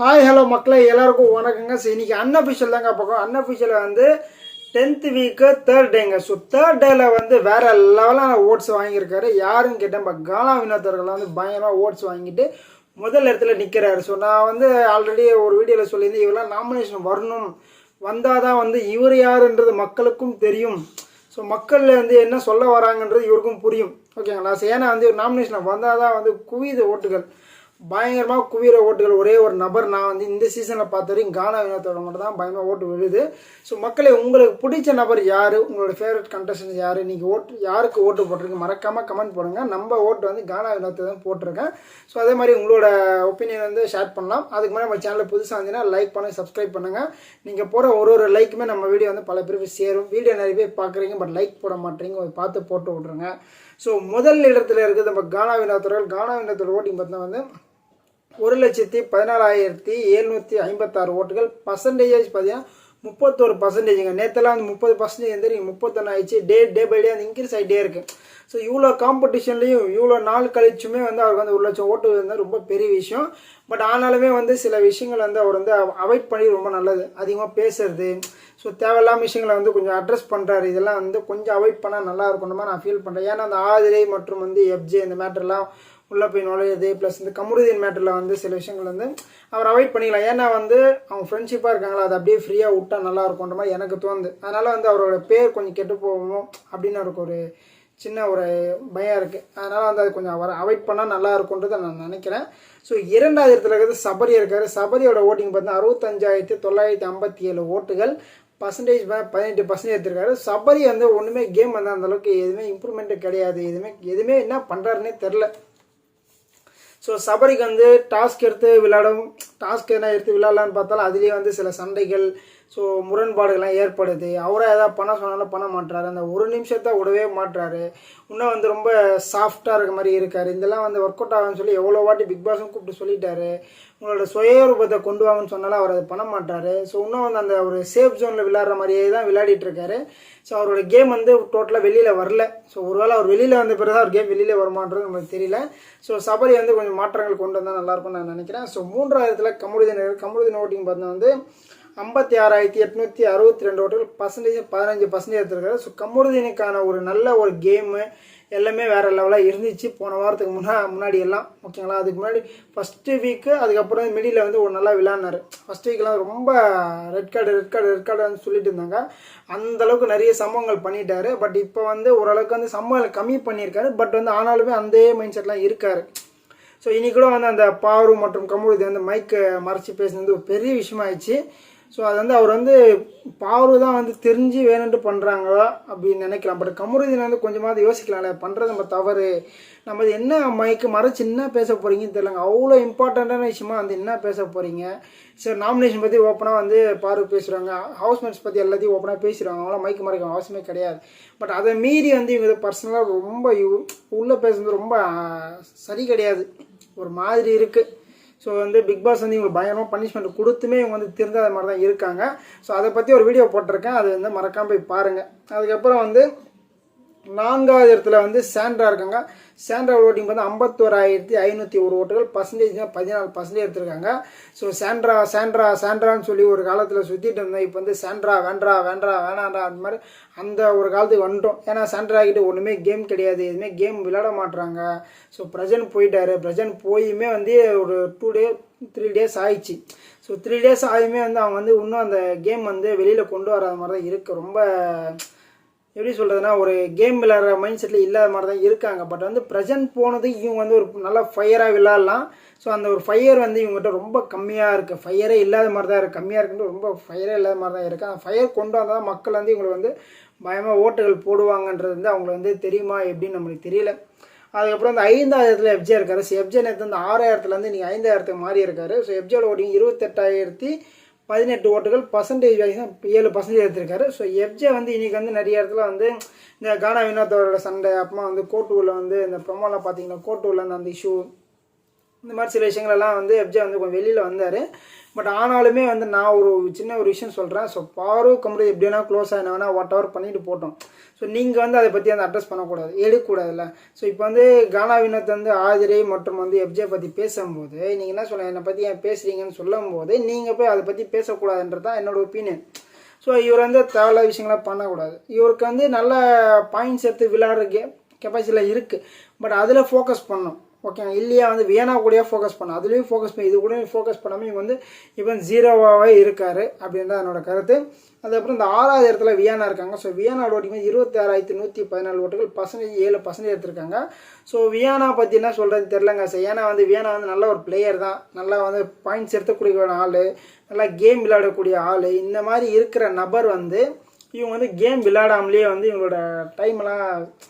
Hi hello மக்களே. எல்லாருக்கும் வணக்கங்க. ஸோ இன்றைக்கி அன்அஃபிஷியல் தாங்க பார்க்கும் அன்அஃபிஷியல் வந்து tenth week third rank so third டேயில் வந்து வேறு லெவலான ஓட்ஸ் வாங்கியிருக்காரு. யாருன்னு கேட்டேன் இப்போ கானா வினோதர்கள் வந்து பயங்கரமாக ஓட்ஸ் வாங்கிட்டு முதல் இடத்துல நிற்கிறாரு ஸோ நான் வந்து ஆல்ரெடி ஒரு வீடியோவில் சொல்லியிருந்தேன் இவரெல்லாம் நாமினேஷன் வரணும். வந்தால் தான் வந்து இவர் யாருன்றது மக்களுக்கும் தெரியும். ஸோ மக்கள் வந்து என்ன சொல்ல வராங்கன்றது இவருக்கும் புரியும். ஓகேங்களா ஸோ ஏன்னா வந்து நாமினேஷனில் வந்தால் தான் வந்து குவித ஓட்டுகள். பயங்கரமாக குவிர ஓட்டுகள். ஒரே ஒரு நபர் நான் வந்து இந்த சீசனில் பார்த்த வரைக்கும் கானா வினோத்தோட மட்டும் தான் பயங்கரமாக ஓட்டு விழுது. ஸோ மக்களே உங்களுக்கு பிடிச்ச நபர் யார்? உங்களோட ஃபேவரட் கண்டஸ்டன்ஸ் யார்? நீங்கள் ஓட்டு யாருக்கு ஓட்டு போட்டிருக்கு மறக்காமல் கமெண்ட் போடுங்க. நம்ம ஓட்டு வந்து கானா வினோத்தை தான் போட்டிருக்கேன். ஸோ அதே மாதிரி உங்களோட ஒப்பீனியன் வந்து ஷேர் பண்ணலாம். அதுக்கு மேலே நம்ம சேனலில் புதுசாக இருந்தீங்கன்னா லைக் பண்ணுங்கள் சப்ஸ்கிரைப் பண்ணுங்கள் நீங்கள் போகிற ஒரு ஒரு லைக்குமே நம்ம வீடியோ வந்து பல பேருக்கு சேரும். வீடியோ நிறைய பேர் பார்க்குறீங்க பட் லைக் போட மாட்டேறீங்க அதை பார்த்து போட்டு விட்ருங்க ஸோ முதல் இடத்துல இருக்குது நம்ம கானா வினோத்தர்கள் கானா வினோத்தோட ஓட்டிங் பார்த்தா வந்து ஒரு லட்சத்தி பதினாலாயிரத்தி எழுநூற்றி ஐம்பத்தாறு ஓட்டுகள். பர்சன்டேஜ் பார்த்தீங்கன்னா முப்பத்தோரு பர்சன்டேஜுங்க நேற்றுலாம் வந்து முப்பது பர்சன்டேஜ் வந்து நீங்கள் முப்பத்தொன்று ஆயிடுச்சு. டே டே பை டே வந்து இன்க்ரீஸ் ஆகிட்டே இருக்கு. ஸோ இவ்வளோ காம்படிஷன்லையும் இவ்வளோ நாள் கழிச்சுமே வந்து அவருக்கு வந்து ஒரு லட்சம் ஓட்டு வந்து ரொம்ப பெரிய விஷயம். பட் ஆனாலுமே வந்து சில விஷயங்கள் வந்து அவர் வந்து அவாய்ட் பண்ணி ரொம்ப நல்லது. அதிகமாக பேசுறது. ஸோ தேவையில்லாம விஷயங்களை வந்து கொஞ்சம் அட்ரஸ் பண்ணுறாரு இதெல்லாம் வந்து கொஞ்சம் அவாய்ட் பண்ணால் நல்லா இருக்கணுமா நான் ஃபீல் பண்ணுறேன் ஏன்னா அந்த ஆதிரை மற்றும் வந்து எஃப்ஜே இந்த மேட்டர்லாம் உள்ளே போய் நுழையுது ப்ளஸ் இந்த கமருதீன் மேட்டரில் வந்து சில விஷயங்கள் வந்து அவர் அவாய்ட் பண்ணிக்கலாம். ஏன்னா வந்து அவங்க ஃப்ரெண்ட்ஷிப்பாக இருக்காங்களா அதை அப்படியே ஃப்ரீயாக விட்டா நல்லா இருக்கும்ன்ற மாதிரி எனக்கு தோணுது. அதனால் வந்து அவரோட பேர் கொஞ்சம் கெட்டு போகணும் அப்படின்னு அவருக்கு ஒரு சின்ன ஒரு பயம் இருக்குது அதனால் வந்து அது கொஞ்சம் அவரை அவாய்ட் பண்ணால் நல்லா இருக்கும்ன்றதை நான் நினைக்கிறேன். ஸோ இரண்டாவது இடத்துல இருக்கிறது சபரி இருக்கார். சபரியோட ஓட்டிங் பார்த்தீங்கன்னா அறுபத்தஞ்சாயிரத்தி தொள்ளாயிரத்தி ஐம்பத்தி ஏழு ஓட்டுகள் பர்சன்டேஜ் பதினெட்டு பர்சன்டேஜ் எடுத்திருக்காரு. சபரி வந்து ஒன்றுமே கேம் வந்து அந்தளவுக்கு எதுவுமே இம்ப்ரூவ்மெண்ட்டு கிடையாது. எதுவுமே எதுவுமே என்ன பண்ணுறாருன்னே தெரில ஸோ சபரிக்கு வந்து டாஸ்க் எடுத்து விளையாடும் டாஸ்க் என்ன எடுத்து விளையாடலான்னு பார்த்தாலும் அதுலேயே வந்து சில சண்டைகள் ஸோ முரண்பாடுகள்லாம் ஏற்படுது. அவராக ஏதாவது பண்ண சொன்னாலும் பண்ண மாட்டுறாரு அந்த ஒரு நிமிஷத்தை விடவே மாட்டுறாரு இன்னும் வந்து ரொம்ப சாஃப்டாக இருக்க மாதிரி இருக்கார். இதெல்லாம் வந்து ஒர்க் அவுட் ஆகும்னு சொல்லி எவ்வளோ வாட்டி பிக் பாஸும் கூப்பிட்டு சொல்லிட்டாரு. உங்களோட சுயரூபத்தை கொண்டு வாங்கன்னு சொன்னாலும் அவர் அதை பண்ண மாட்டாரு ஸோ இன்னும் வந்து அந்த ஒரு சேஃப் ஜோனில் விளையாடுற மாதிரியே தான் விளையாடிட்டு இருக்காரு. ஸோ அவரோட கேம் வந்து டோட்டலாக வெளியில் வரல. ஸோ ஒருவேளை அவர் வெளியில் வந்த பிறகு அவர் கேம் வெளியில் வருமானது நமக்கு தெரியல. ஸோ சபரி வந்து கொஞ்சம் மாற்றங்கள் கொண்டு வந்தால் நல்லாயிருக்கும்னு நான் நினைக்கிறேன். ஸோ மூன்றாயிரத்தில் கமருதீன் கமருதீன் ஓட்டிங் பார்த்தா வந்து ஐம்பத்தி ஆறாயிரத்தி எட்நூற்றி அறுபத்தி ரெண்டு ஓட்டுகள் பர்சன்டேஜ் பதினஞ்சு பர்சன்டேஜ் எடுத்திருக்காரு. ஸோ கமருதீனுக்கான ஒரு நல்ல ஒரு கேமு எல்லாமே வேறு லெவலாக இருந்துச்சு. போன வாரத்துக்கு முன்னா முன்னாடி எல்லாம் ஓகேங்களா? அதுக்கு முன்னாடி ஃபஸ்ட்டு வீக்கு அதுக்கப்புறம் மிடியில் வந்து ஒரு நல்லா விளாட்னாரு ஃபஸ்ட் வீக்கெலாம் ரொம்ப red card red card red கார்டுன்னு சொல்லிட்டு இருந்தாங்க. அந்தளவுக்கு நிறைய சம்பவங்கள் பண்ணிட்டாரு. பட் இப்போ வந்து ஓரளவுக்கு வந்து சம்பவங்கள் கம்மி பண்ணியிருக்காரு. பட் வந்து ஆனாலுமே அந்த மைண்ட் செட்லாம் இருக்கார். ஸோ இன்றைக்கூட கூட வந்து அந்த பாரு மற்றும் கமுழுதி வந்து மைக்கை மறைச்சி பேசுனது ஒரு பெரிய விஷயமாயிடுச்சு. ஸோ அது வந்து அவர் வந்து பாரு தான் வந்து தெரிஞ்சு வேணுன்ட்டு பண்ணுறாங்களா அப்படின்னு நினைக்கலாம். பட் கமருதீன் வந்து கொஞ்சமாவது யோசிக்கலாம்ல. பண்ணுறது நம்ம தவறு. நம்ம இது என்ன மைக்கு மறைச்சு என்ன பேச போகிறீங்கன்னு தெரியலங்க. அவ்வளோ இம்பார்ட்டண்ட்டான விஷயமா வந்து என்ன பேச போகிறீங்க சரி நாமினேஷன் பற்றி ஓப்பனாக வந்து பாரு பேசுகிறாங்க ஹவுஸ்மேட்ஸ் பற்றி எல்லாத்தையும் ஓப்பனாக பேசுகிறாங்க அவங்களாம் மைக்கு மறைக்க அவசியமே கிடையாது. பட் அதை மீறி வந்து இவங்க பர்சனலாக ரொம்ப உள்ளே பேசுறது ரொம்ப சரி கிடையாது. ஒரு மாதிரி இருக்குது ஸோ வந்து பிக் பாஸ் வந்து இவங்க பயங்கரமாக பனிஷ்மெண்ட் கொடுத்துமே இவங்க வந்து திருந்தாத மாதிரி தான் இருக்காங்க. ஸோ அதை பற்றி ஒரு வீடியோ போட்டிருக்கேன். அது வந்து மறக்காமல் போய் பாருங்கள் அதுக்கப்புறம் வந்து நான்காவது இடத்துல வந்து சாண்ட்ரா இருக்காங்க. சாண்ட்ரா ஓட்டிங் வந்து ஐம்பத்தோராயிரத்தி ஐநூற்றி ஒரு ஓட்டுகள் பர்சன்டேஜ் பதினாலு பர்சன்டேஜ் எடுத்திருக்காங்க. ஸோ சாண்ட்ரா சாண்ட்ரா சாண்ட்ரான்னு சொல்லி ஒரு காலத்தில் சுற்றிட்டு இருந்தேன். இப்போ வந்து சாண்ட்ரா வேண்டா வேண்டா வேணாண்டா அந்த மாதிரி அந்த ஒரு காலத்துக்கு வந்துட்டோம். ஏன்னா சாண்ட்ரா கிட்ட ஒன்றுமே கேம் கிடையாது. எதுவுமே கேம் விளையாட மாட்டுறாங்க ஸோ பிரசன்ட் போயிட்டாரு. பிரசன்ட் போயுமே வந்து ஒரு டூ டே த்ரீ டேஸ் ஆயிடுச்சு. ஸோ த்ரீ டேஸ் ஆகியுமே வந்து அவங்க வந்து இன்னும் அந்த கேம் வந்து வெளியில் கொண்டு வராத மாதிரி தான் இருக்குது ரொம்ப எப்படி சொல்கிறதுனா ஒரு கேம் விளையாடுற மைண்ட் செட்டில் இல்லாத மாதிரி தான் இருக்காங்க. பட் வந்து ப்ரெசன்ட் போனது இவங்க வந்து ஒரு நல்லா ஃபயராக விளாட்லாம் ஸோ அந்த ஒரு ஃபயர் வந்து இவங்ககிட்ட ரொம்ப கம்மியாக இருக்குது ஃபயரே இல்லாத மாதிரி தான் இருக்குது கம்மியாக இருக்குன்னு ரொம்ப ஃபயரே இல்லாத மாதிரி தான் இருக்குது அந்த ஃபயர் கொண்டு வந்தால் தான் மக்கள் வந்து இவங்களை வந்து பயமாக ஓட்டுகள் போடுவாங்கன்றது வந்து அவங்களுக்கு வந்து தெரியுமா எப்படின்னு நம்மளுக்கு தெரியல. அதுக்கப்புறம் அந்த ஐந்தாயிரத்தில் எஃப்ஜே இருக்காரு. ஸோ எஃப்ஜே நேரத்தில் வந்து ஆறாயிரத்துலேருந்து நீங்கள் ஐந்தாயிரத்துக்கு மாறி இருக்காரு ஸோ எஃப்ஜியோட ஓட்டிங் இருபத்தெட்டாயிரத்தி பதினெட்டு ஓட்டுகள் பர்சன்டேஜ் வைஸ் ஏழு பர்சன்டேஜ் எடுத்திருக்காரு. ஸோ எஃப்ஜே வந்து இன்றைக்கி வந்து நிறைய இடத்துல வந்து இந்த கானா வினோத்தோட சண்டை அப்புறமா வந்து கோட்டூரில் வந்து இந்த ப்ரொமோலாம் பார்த்தீங்கன்னா கோட்டூரில் அந்த அந்த இஷ்யூ இந்த மாதிரி சில விஷயங்களெல்லாம் வந்து எஃப்ஜே வந்து கொஞ்சம் வெளியில் வந்தார். பட் ஆனாலுமே வந்து நான் ஒரு சின்ன ஒரு விஷயம் சொல்கிறேன் ஸோ பாரு கம்பெனி வேணால் க்ளோஸ் ஆகினா வேணால் வாட் எவர் பண்ணிட்டு போட்டோம். ஸோ நீங்கள் வந்து அதை பற்றி அந்த அட்ரஸ் பண்ணக்கூடாது. எடுக்கக்கூடாதுல்ல. ஸோ இப்போ வந்து கானா வினத்தை வந்து ஆதிரை மற்றும் வந்து எஃப்ஜே பற்றி பேசும்போது நீங்கள் என்ன சொல்ல என்னை பற்றி ஏன் பேசுகிறீங்கன்னு சொல்லும்போது நீங்கள் போய் அதை பற்றி பேசக்கூடாதுன்றது தான் என்னோட ஒப்பீனியன் ஸோ இவர் வந்து தேவையில்லாத விஷயங்களாம் பண்ணக்கூடாது. இவருக்கு வந்து நல்ல பாயிண்ட்ஸ் எடுத்து விளையாடுற கே கெப்பாசிட்டியில் இருக்குது பட் அதில் ஃபோக்கஸ் பண்ணும் ஓகேங்க இல்லையா? வந்து வியனா கூடயே ஃபோக்கஸ் பண்ணும் அதுலேயும் ஃபோக்கஸ் பண்ணி. இது கூட ஃபோக்கஸ் பண்ணாமல் இவங்க வந்து இவன் ஜீரோவாகவே இருக்கார் அப்படின்றது என்னோட கருத்து. அதுக்கப்புறம் இந்த ஆறாவது இடத்துல வியானா இருக்காங்க. ஸோ வியானாவோட ஓட்டிங்க இருபத்தாறாயிரத்தி நூற்றி பதினாலு ஓட்டுகள் பர்சன்டேஜ் ஏழு பர்சன்டேஜ் எடுத்திருக்காங்க. ஸோ வியானா பற்றி என்ன சொல்கிறது தெரிலங்க சார் ஏன்னா வந்து வியானா வந்து நல்ல ஒரு பிளேயர் தான். நல்லா வந்து பாயிண்ட்ஸ் எடுத்துக்கூடிய ஆள். நல்லா கேம் விளையாடக்கூடிய ஆள். இந்த மாதிரி இருக்கிற நபர் வந்து இவங்க வந்து கேம் விளையாடாமலேயே வந்து இவங்களோட டைம்லாம்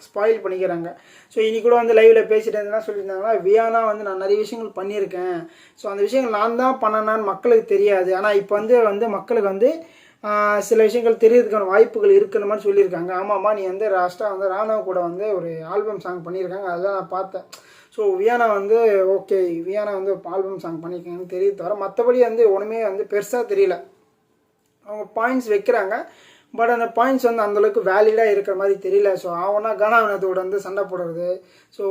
ஸ்பாயில் பண்ணிக்கிறாங்க. ஸோ இனி கூட வந்து லைவில் பேசிட்டு என்ன சொல்லியிருந்தாங்கன்னா வியானா வந்து நான் நிறைய விஷயங்கள் பண்ணியிருக்கேன். ஸோ அந்த விஷயங்கள் நான் தான் பண்ணனான்னு மக்களுக்கு தெரியாது. ஆனால் இப்போ வந்து வந்து மக்களுக்கு வந்து சில விஷயங்கள் தெரியறதுக்கான வாய்ப்புகள் இருக்கணுமான்னு மாதிரி சொல்லியிருக்காங்க. ஆமாம்மா நீ வந்து லாஸ்ட்டாக வந்து ராணுவ கூட வந்து ஒரு ஆல்பம் சாங் பண்ணியிருக்காங்க. அதெல்லாம் நான் பார்த்தேன். ஸோ வியானா வந்து ஓகே வியானா வந்து ஆல்பம் சாங் பண்ணியிருக்காங்கன்னு தெரியுது தவிர மற்றபடி வந்து ஒன்றுமே வந்து பெருசாக தெரியல. அவங்க பாயிண்ட்ஸ் வைக்கிறாங்க. பட் அந்த பாயிண்ட்ஸ் வந்து அந்தளவுக்கு வேலிடாக இருக்கிற மாதிரி தெரியல. ஸோ அவனா கனாவினத்தோட வந்து சண்டை போடுறது. ஸோ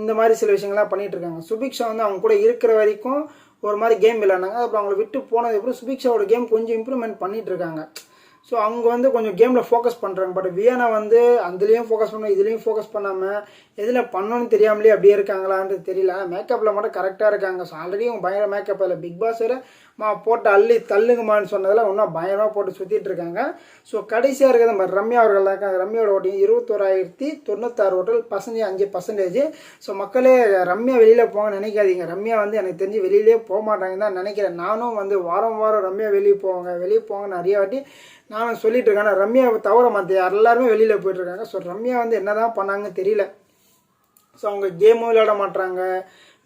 இந்த மாதிரி சில விஷயங்கள்லாம் பண்ணிகிட்டு இருக்காங்க. சுபிக்ஷா வந்து அவங்க கூட இருக்கிற வரைக்கும் ஒரு மாதிரி கேம் விளையாடினாங்க. அப்புறம் அவங்கள விட்டு போனதுக்கப்புறம் சுபிக்ஷாவோட கேம் கொஞ்சம் இம்ப்ரூவ்மெண்ட் பண்ணிகிட்டு இருக்காங்க. ஸோ அவங்க வந்து கொஞ்சம் கேமில் ஃபோக்கஸ் பண்ணுறாங்க பட் வியனை வந்து அதுலேயும் ஃபோக்கஸ் பண்ண இதுலேயும் ஃபோக்கஸ் பண்ணாமல் எதில் பண்ணணும்னு தெரியாமலே அப்படியே இருக்காங்களான்றது தெரியல. மேக்கப்பில் மட்டும் கரெக்டாக இருக்காங்க. ஸோ ஆல்ரெடி அவங்க பயங்கர மேக்கப் இல்லை பிக் பாஸ் வேறு மா போட்டு அள்ளி தள்ளுங்கம்மான்னு சொன்னதில் இன்னும் பயமாக போட்டு சுற்றிட்டு இருக்காங்க. ஸோ கடைசியாக இருக்கிறது நம்ம ரம்யா அவர்கள் தான். இருக்காங்க ரம்யாவோட ஓட்டிங் இருபத்தோராயிரத்தி தொண்ணூத்தாறு ஓட்டல் பர்சன்டேஜ் அஞ்சு பர்சன்டேஜ் ஸோ மக்களே ரம்யா வெளியில் போக நினைக்காதீங்க. ரம்யா வந்து எனக்கு தெரிஞ்சு வெளியிலே போக மாட்டாங்கன்னு தான் நினைக்கிறேன். நானும் வந்து வாரம் வாரம் ரம்யா வெளியே போவாங்க. வெளியே போவாங்க நிறைய வாட்டி நானும் சொல்லிட்டு இருக்கேன். ரம்யாவை ரம்யா தவிர மற்ற எல்லாருமே வெளியில் போயிட்டுருக்காங்க ஸோ ரம்யா வந்து என்ன தான் பண்ணாங்கன்னு தெரியல. ஸோ அவங்க கேமும் விளையாட மாட்றாங்க.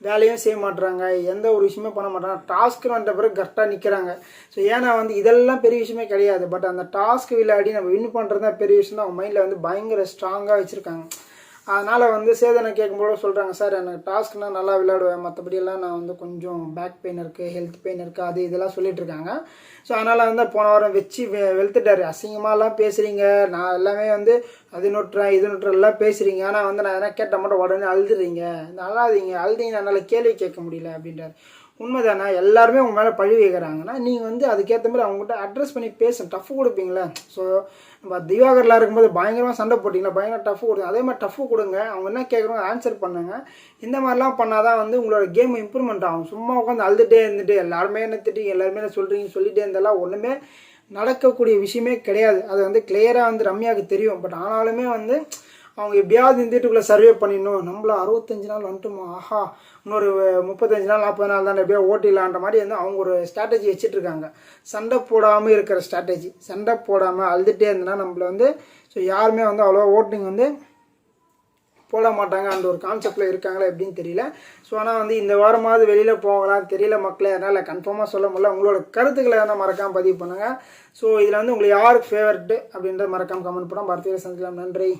வேலையும் செய்ய மாட்டுறாங்க எந்த ஒரு விஷயமே பண்ண மாட்டாங்க டாஸ்க்கு வந்த பிறகு கரெக்டாக நிற்கிறாங்க ஸோ ஏன்னா வந்து இதெல்லாம் பெரிய விஷயமே கிடையாது. பட் அந்த டாஸ்க் விளையாடி நம்ம வின் பண்ணுறது தான் பெரிய விஷயம் தான் அவங்க மைண்டில் வந்து பயங்கர ஸ்ட்ராங்காக வச்சுருக்காங்க. அதனால் வந்து சேதனை கேட்கும்போது சொல்கிறாங்க சார் எனக்கு டாஸ்க்னால் நல்லா விளையாடுவேன். மற்றபடியெல்லாம் நான் வந்து கொஞ்சம் பேக் பெயின் இருக்குது ஹெல்த் பெயின் இருக்குது அது இதெல்லாம் சொல்லிட்டு இருக்காங்க. ஸோ அதனால் வந்து போன வாரம் வச்சு வெளுத்துட்டார். அசிங்கமாகலாம் பேசுகிறீங்க நான் எல்லாமே வந்து அது நொட்டுறேன் இது நொட்டுறேன் எல்லாம் பேசுகிறீங்க ஆனால் வந்து நான் எதனா கேட்டால் மட்டும் உடனே அழுதுறீங்க. அழாதீங்க அழுதீங்க என்னால் கேள்வி கேட்க முடியல அப்படின்றார். உண்மைதானா? எல்லாருமே உங்க மேலே பழி வைக்கிறாங்கன்னா நீங்கள் வந்து அதுக்கேற்ற மாதிரி அவங்ககிட்ட அட்ரஸ் பண்ணி பேசணும் டஃப் கொடுப்பீங்களே? ஸோ நம்ம திவாகர்லாம் இருக்கும்போது பயங்கரமாக சண்டை போட்டிங்களா? பயங்கர டஃப் கொடுங்க. அதே மாதிரி டஃப் கொடுங்க. அவங்க என்ன கேட்குறாங்க ஆன்சர் பண்ணுங்க. இந்த மாதிரிலாம் பண்ணாதான் வந்து உங்களோட கேம் இம்ப்ரூவ்மெண்ட் ஆகும். சும்மா உட்காந்து அழுதுகிட்டே இருந்துட்டு எல்லாருமே என்ன திட்டிங்க எல்லாருமே என்ன சொல்கிறீங்க சொல்லிட்டே இருந்தாலாம் ஒன்றுமே நடக்கக்கூடிய விஷயமே கிடையாது. அது வந்து கிளியராக வந்து ரம்யாவுக்கு தெரியும். பட் ஆனாலுமே வந்து அவங்க எப்படியாவது இந்த வீட்டுக்குள்ளே சர்வே பண்ணிடணும். நம்மள அறுபத்தஞ்சு நாள் வந்துட்டுமா ஆஹா இன்னொரு முப்பத்தஞ்சு நாள் நாற்பது நாள் தான் எப்படியா ஓட்டிடலான்ற மாதிரி வந்து அவங்க ஒரு ஸ்ட்ராட்டஜி வச்சுட்டு இருக்காங்க. சண்டை போடாமல் இருக்கிற ஸ்ட்ராட்டஜி சண்டை போடாமல் அழுதுகிட்டே இருந்தனா நம்மள வந்து ஸோ யாருமே வந்து அவ்வளோவா ஓட்டிங் வந்து போட மாட்டாங்க. அந்த ஒரு கான்செப்டில் இருக்காங்களா எப்படின்னு தெரியல. ஸோ ஆனால் வந்து இந்த வாரமாவது வெளியில் போகலாம் தெரியல மக்களே அதனால் கன்ஃபார்மாக சொல்ல முடியல. உங்களோட கருத்துக்களை எதனா மறக்காமல் பதிவு பண்ணுங்கள் ஸோ இதில் வந்து உங்களுக்கு யார் ஃபேவரட்டு அப்படின்றத மறக்காமல் கமெண்ட் பண்ணால் பர்த்டே சந்திக்கலாம். நன்றி.